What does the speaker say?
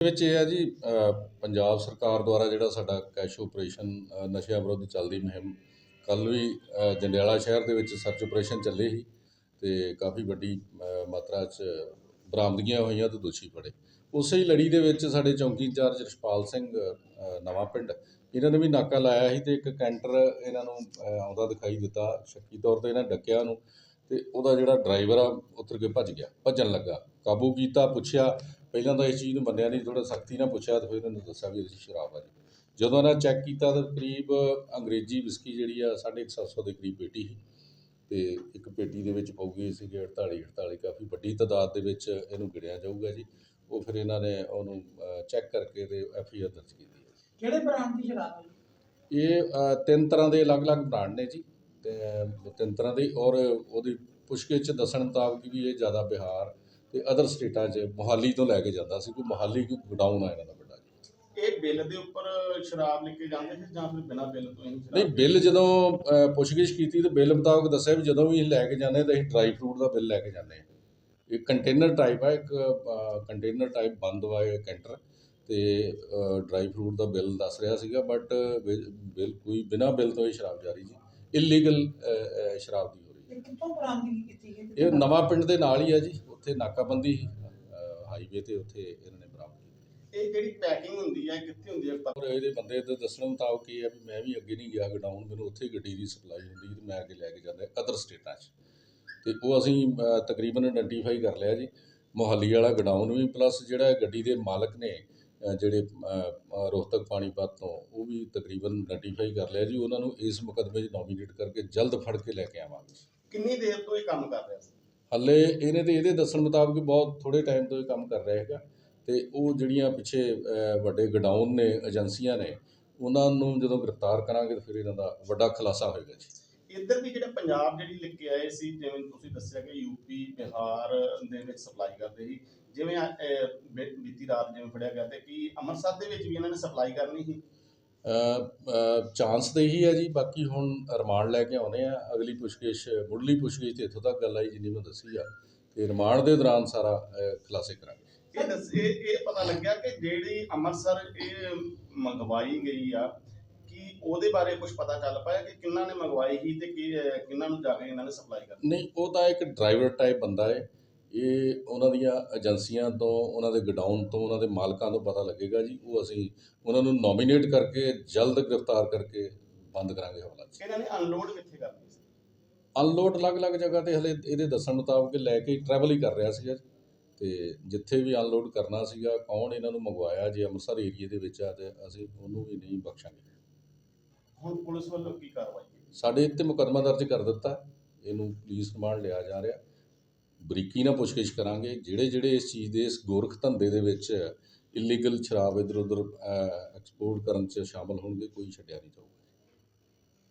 ਵਿੱਚ ਇਹ ਹੈ ਜੀ ਪੰਜਾਬ ਸਰਕਾਰ ਦੁਆਰਾ ਜਿਹੜਾ ਸਾਡਾ ਕੈਸ਼ ਆਪਰੇਸ਼ਨ ਨਸ਼ਿਆਂ ਵਿਰੁੱਧ ਚੱਲਦੀ ਮੁਹਿੰਮ ਕੱਲ ਵੀ ਜੰਡਿਆਲਾ ਸ਼ਹਿਰ ਦੇ ਵਿੱਚ ਸਰਚ ਆਪਰੇਸ਼ਨ ਚੱਲੇ ਸੀ ਤੇ ਕਾਫੀ ਵੱਡੀ ਮਾਤਰਾ 'ਚ ਬਰਾਮਦਗੀਆਂ ਹੋਈਆਂ ਤੇ ਦੋਸ਼ੀ ਫੜੇ। ਉਸੇ ਹੀ ਲੜੀ ਦੇ ਵਿੱਚ ਸਾਡੇ ਚੌਂਕੀ ਇੰਚਾਰਜ ਰਛਪਾਲ ਸਿੰਘ ਨਵਾਂ ਪਿੰਡ, ਇਹਨਾਂ ਨੇ ਵੀ ਨਾਕਾ ਲਾਇਆ ਸੀ ਤੇ ਇੱਕ ਕੈਂਟਰ ਇਹਨਾਂ ਨੂੰ ਆਉਂਦਾ ਦਿਖਾਈ ਦਿੱਤਾ। ਸ਼ੱਕੀ ਤੌਰ ਤੇ ਇਹਨਾਂ ਡੱਕਿਆ ਨੂੰ ਤੇ ਉਹਦਾ ਜਿਹੜਾ ਡਰਾਈਵਰ ਆ, ਉਤਰ ਕੇ ਭੱਜ ਗਿਆ, ਭੱਜਣ ਲੱਗਾ। ਕਾਬੂ ਕੀਤਾ, ਪੁੱਛਿਆ ਪਹਿਲਾਂ ਤਾਂ ਇਸ ਚੀਜ਼ ਨੂੰ ਮੰਨਿਆ ਨਹੀਂ ਥੋੜਾ ਸਖਤੀ ਨਾਲ ਪੁੱਛਿਆ ਤੇ ਫਿਰ ਇਹਨੂੰ ਦੱਸਿਆ ਵੀ 'ਚ ਸ਼ਰਾਬ ਆ ਜੀ ਜਦੋਂ ਇਹਨਾਂ ਚੈੱਕ ਕੀਤਾ ਤਾਂ ਕਰੀਬ ਅੰਗਰੇਜ਼ੀ ਵਿਸਕੀ ਜਿਹੜੀ ਆ 750 ਦੇ ਕਰੀਬ ਪੇਟੀ ਸੀ। ਤੇ ਇੱਕ ਪੇਟੀ ਦੇ ਵਿੱਚ ਪਊਗੀ ਸੀਗੇ 48 48 ਕਾਫੀ ਵੱਡੀ ਤਾਦਾਦ ਦੇ ਵਿੱਚ ਇਹਨੂੰ ਗਿਣਿਆ ਜਾਊਗਾ ਜੀ। ਉਹ ਫਿਰ ਇਹਨਾਂ ਨੇ ਉਹਨੂੰ ਚੈੱਕ ਕਰਕੇ ਤੇ ਐਫ ਆਈ ਆਰ ਦਰਜ ਕੀਤੀ ਕਿਹੜੇ ਬ੍ਰਾਂਡ ਦੀ ਸ਼ਰਾਬ ਹੈ? ਇਹ ਤਿੰਨ ਤਰ੍ਹਾਂ ਦੇ ਅਲੱਗ-ਅਲੱਗ ਬ੍ਰਾਂਡ ਨੇ ਜੀ। ਤੇ ਤਿੰਨ ਤਰ੍ਹਾਂ ਦੇ ਔਰ ਉਹਦੀ ਪੁੱਛਗਿੱਛ 'ਚ ਦੱਸਣ ਮੁਤਾਬਕ ਵੀ ਇਹ ਜ਼ਿਆਦਾ ਬਿਹਾਰ ਤੇ ਅਦਰ ਸਟੇਟਾਂ 'ਚ ਮੋਹਾਲੀ ਤੋਂ ਲੈ ਕੇ ਜਾਂਦਾ ਸੀ ਕੋਈ ਮੋਹਾਲੀ ਕੋਈ ਗੋਡਾਊਨ ਆ ਇਹਨਾਂ ਦਾ ਵੱਡਾ ਜੀ। ਇਹ ਬਿੱਲ ਦੇ ਉੱਪਰ ਸ਼ਰਾਬ ਲਿਖ ਕੇ ਜਾਂਦੇ ਸੀ ਜਾਂ ਫਿਰ ਬਿਨਾਂ ਬਿੱਲ ਤੋਂ ਹੀ ਸ਼ਰਾਬ? ਨਹੀਂ ਬਿੱਲ ਜਦੋਂ ਅ, ਪੁੱਛਗਿੱਛ ਕੀਤੀ ਤੇ ਬਿੱਲ ਮੁਤਾਬਕ ਦੱਸਿਆ ਵੀ ਜਦੋਂ ਵੀ ਇਹ ਲੈ ਕੇ ਜਾਂਦੇ ਤਾਂ ਅਸੀਂ ਡਰਾਈ ਫਰੂਟ ਦਾ ਬਿੱਲ ਲੈ ਕੇ ਜਾਂਦੇ ਹਾਂ। ਇਹ ਕੰਟੇਨਰ ਟਾਈਪ ਆ ਇੱਕ ਕੰਟੇਨਰ ਟਾਈਪ ਬੰਦ ਵਾ ਇਹ ਕੈਂਟਰ ਤੇ ਡਰਾਈ ਫਰੂਟ ਦਾ ਬਿੱਲ ਦੱਸ ਰਿਹਾ ਸੀਗਾ ਬਟ ਬਿੱਲ ਕੋਈ ਬਿਨਾਂ ਬਿੱਲ ਤੋਂ ਇਹ ਸ਼ਰਾਬ ਜਾਰੀ ਜੀ। ਇਲੀਗਲ ਸ਼ਰਾਬ ਦੀ ਹੋ ਰਹੀ ਹੈ। ਇਹ ਕਿੱਥੋਂ ਬਰਾਮਦਗੀ ਕੀਤੀ ਗਈ? ਇਹ ਨਵਾਂ ਪਿੰਡ ਦੇ ਨਾਲ ਹੀ ਆ ਜੀ। ਉੱਥੇ ਨਾਕਾਬੰਦੀ ਹਾਈਵੇ ਤੇ ਉੱਥੇ ਇਹਨਾਂ ਨੇ ਬਰਾਮਦ ਕੀਤੀ। ਇਹ ਜਿਹੜੀ ਪੈਕਿੰਗ ਹੁੰਦੀ ਹੈ ਕਿੱਥੇ ਹੁੰਦੀ ਹੈ ਪਰ ਇਹਦੇ ਬੰਦੇ ਦੇ ਦੱਸਣ ਮੁਤਾਬਕ ਇਹ ਆ ਵੀ ਮੈਂ ਵੀ ਅੱਗੇ ਨਹੀਂ ਗਿਆ ਗਡਾਊਨ ਮੈਨੂੰ ਉੱਥੇ ਗੱਡੀ ਦੀ ਸਪਲਾਈ ਹੁੰਦੀ ਤੇ ਮੈਂ ਅੱਗੇ ਲੈ ਕੇ ਜਾਂਦਾ ਅਦਰ ਸਟੇਟਾਂ 'ਚ। ਤੇ ਉਹ ਅਸੀਂ ਤਕਰੀਬਨ ਆਇਡੈਂਟੀਫਾਈ ਕਰ ਲਿਆ ਜੀ। ਮੁਹੱਲੀ ਵਾਲਾ ਗਡਾਊਨ ਵੀ ਪਲੱਸ ਜਿਹੜਾ ਗੱਡੀ ਦੇ ਮਾਲਕ ਨੇ ਜਿਹੜੇ ਰੋਹਤਕ ਪਾਣੀਪਤ ਤੋਂ ਉਹ ਵੀ ਤਕਰੀਬਨ ਆਇਡੈਂਟੀਫਾਈ ਕਰ ਲਿਆ ਜੀ। ਉਹਨਾਂ ਨੂੰ ਇਸ ਮੁਕੱਦਮੇ 'ਚ ਨੋਮੀਨੇਟ ਕਰਕੇ ਜਲਦ ਫੜ ਕੇ ਲੈ ਕੇ ਆਵਾਂਗੇ। ਕਿੰਨੀ ਦੇਰ ਤੋਂ ਇਹ ਕੰਮ ਕਰ ਰਿਹਾ ਸੀ? ਹਾਲੇ ਇਹਨੇ ਤੇ ਇਹਦੇ ਦੱਸਣ ਮੁਤਾਬਕ ਬਹੁਤ ਥੋੜੇ ਟਾਈਮ ਤੋਂ ਇਹ ਕੰਮ ਕਰ ਰਿਹਾ ਹੈਗਾ ਤੇ ਉਹ ਜਿਹੜੀਆਂ ਪਿੱਛੇ ਵੱਡੇ ਗਡਾਊਨ ਨੇ, ਏਜੰਸੀਆਂ ਨੇ, ਉਹਨਾਂ ਨੂੰ ਜਦੋਂ ਗ੍ਰਿਫਤਾਰ ਕਰਾਂਗੇ ਤਾਂ ਫਿਰ ਇਹਨਾਂ ਦਾ ਵੱਡਾ ਖੁਲਾਸਾ ਹੋਏਗਾ ਜੀ। ਇੱਧਰ ਵੀ ਜਿਹੜਾ ਪੰਜਾਬ ਜਿਹੜੀ ਲਿਖ ਕੇ ਆਏ ਸੀ, ਜਿਵੇਂ ਤੁਸੀਂ ਦੱਸਿਆ ਕਿ ਯੂਪੀ ਬਿਹਾਰ ਦੇ ਵਿੱਚ ਸਪਲਾਈ ਕਰਦੇ ਸੀ, ਜਿਵੇਂ ਬੀਤੀ ਰਾਤ ਜਿਵੇਂ ਫੜਿਆ ਗਿਆ ਤੇ ਕਿ ਅੰਮ੍ਰਿਤਸਰ ਦੇ ਵਿੱਚ ਵੀ ਇਹਨਾਂ ਨੇ ਸਪਲਾਈ ਕਰਨੀ ਸੀ? ਚਾਂਸ ਤੇ ਹੀ ਹੈ ਜੀ। ਬਾਕੀ ਹੁਣ ਰਿਮਾਂਡ ਲੈ ਕੇ ਆਉਨੇ ਆ। ਅਗਲੀ ਪੁੱਛਗਿੱਛ ਮੁੱਢਲੀ ਪੁੱਛਗਿੱਛ ਤੇ ਇੱਥੋਂ ਤੱਕ ਗੱਲ ਆਈ ਜਿੰਨੀ ਮੈਂ ਦੱਸੀ ਆ। ਤੇ ਰਿਮਾਂਡ ਦੇ ਦੌਰਾਨ ਸਾਰਾ ਖੁਲਾਸੇ ਕਰਾਂਗੇ। ਇਹ ਦੱਸ ਇਹ ਇਹ ਪਤਾ ਲੱਗਿਆ ਕਿ ਜਿਹੜੀ ਅੰਮ੍ਰਿਤਸਰ ਇਹ ਮੰਗਵਾਈ ਗਈ ਆ ਕਿ ਉਹਦੇ ਬਾਰੇ ਕੁਝ ਪਤਾ ਚੱਲ ਪਾਇਆ ਕਿ ਕਿੰਨਾ ਨੇ ਮੰਗਵਾਈ ਸੀ ਤੇ ਕਿ ਕਿੰਨਾਂ ਨੂੰ ਜਾ ਕੇ ਇਹਨਾਂ ਨੇ ਸਪਲਾਈ ਕਰਨੀ ਨਹੀਂ ਉਹ ਤਾਂ ਇੱਕ ਡਰਾਈਵਰ ਟਾਈਪ ਬੰਦਾ ਹੈ ਇਹ ਉਹਨਾਂ ਦੀਆਂ ਏਜੰਸੀਆਂ ਤੋਂ ਉਹਨਾਂ ਦੇ ਗਡਾਊਨ ਤੋਂ ਉਹਨਾਂ ਦੇ ਮਾਲਕਾਂ ਤੋਂ ਪਤਾ ਲੱਗੇਗਾ ਜੀ। ਉਹ ਅਸੀਂ ਉਹਨਾਂ ਨੂੰ ਨੋਮੀਨੇਟ ਕਰਕੇ ਜਲਦ ਗ੍ਰਿਫਤਾਰ ਕਰਕੇ ਬੰਦ ਕਰਾਂਗੇ ਹਵਾਲਾ 'ਚ ਇਹਨਾਂ ਨੇ ਅਨਲੋਡ ਕਿੱਥੇ ਕਰਨੀ ਸੀ? ਅਨਲੋਡ ਅਲੱਗ-ਅਲੱਗ ਜਗ੍ਹਾ ਤੇ ਹਲੇ ਇਹਦੇ ਦੱਸਣ ਮੁਤਾਬਕ ਲੈ ਕੇ ਟਰੈਵਲ ਹੀ ਕਰ ਰਿਹਾ ਸੀਗਾ ਤੇ ਜਿੱਥੇ ਵੀ ਅਨਲੋਡ ਕਰਨਾ ਸੀਗਾ ਕੌਣ ਇਹਨਾਂ ਨੂੰ ਮੰਗਵਾਇਆ ਜੇ ਅੰਮ੍ਰਿਤਸਰ ਏਰੀਏ ਦੇ ਵਿੱਚ ਆ ਤੇ ਅਸੀਂ ਉਹਨੂੰ ਵੀ ਨਹੀਂ ਬਖਸ਼ਾਂਗੇ। ਹੁਣ ਪੁਲਿਸ ਵੱਲੋਂ ਕੀ ਕਾਰਵਾਈ ਸਾਡੇ ਇੱਥੇ ਮੁਕੱਦਮਾ ਦਰਜ ਕਰ ਦਿੱਤਾ। ਇਹਨੂੰ ਪੁਲਿਸ ਰਿਮਾਂਡ ਲਿਆ ਜਾ ਰਿਹਾ। ਬਰੀਕੀ ਨਾਲ ਪੁੱਛਗਿੱਛ ਕਰਾਂਗੇ। ਜਿਹੜੇ ਜਿਹੜੇ ਇਸ ਚੀਜ਼ ਦੇ, ਇਸ ਗੋਰਖ ਧੰਦੇ ਦੇ ਵਿੱਚ ਇਲੀਗਲ ਸ਼ਰਾਬ ਇੱਧਰ ਉੱਧਰ ਐਕਸਪੋਰਟ ਕਰਨ 'ਚ ਸ਼ਾਮਲ ਹੋਣਗੇ, ਕੋਈ ਛੱਡਿਆ ਨਹੀਂ ਜਾਊਗਾ।